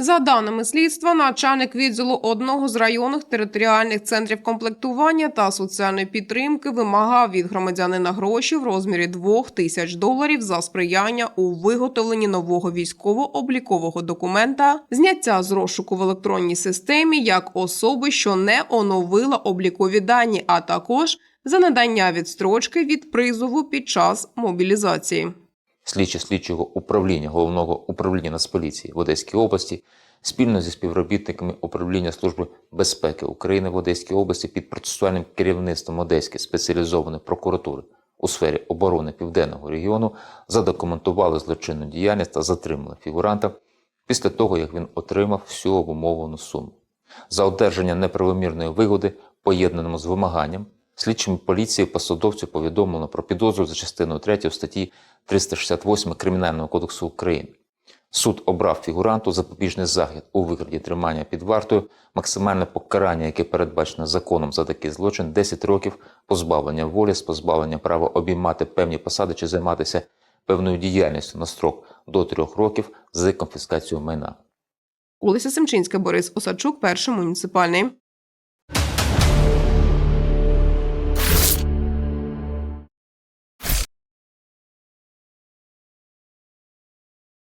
За даними слідства, начальник відділу одного з районних територіальних центрів комплектування та соціальної підтримки вимагав від громадянина гроші в розмірі 2 тисяч доларів за сприяння у виготовленні нового військово-облікового документа, зняття з розшуку в електронній системі як особи, що не оновила облікові дані, а також за надання відстрочки від призову під час мобілізації. Слідчі слідчого управління головного управління Нацполіції в Одеській області спільно зі співробітниками управління Служби безпеки України в Одеській області під процесуальним керівництвом Одеської спеціалізованої прокуратури у сфері оборони південного регіону задокументували злочинну діяльність та затримали фігуранта після того, як він отримав всю обумовлену суму. За одержання неправомірної вигоди, поєднаному з вимаганням, слідчими поліції посадовцю повідомлено про підозру за частиною 3 статті 368 Кримінального кодексу України. Суд обрав фігуранту запобіжний захід у вигляді тримання під вартою, максимальне покарання, яке передбачено законом за такий злочин, 10 років позбавлення волі з позбавлення права обіймати певні посади чи займатися певною діяльністю на строк до 3 років з конфіскацією майна. Олеся Семчинська, Борис Осадчук, перший муніципальний.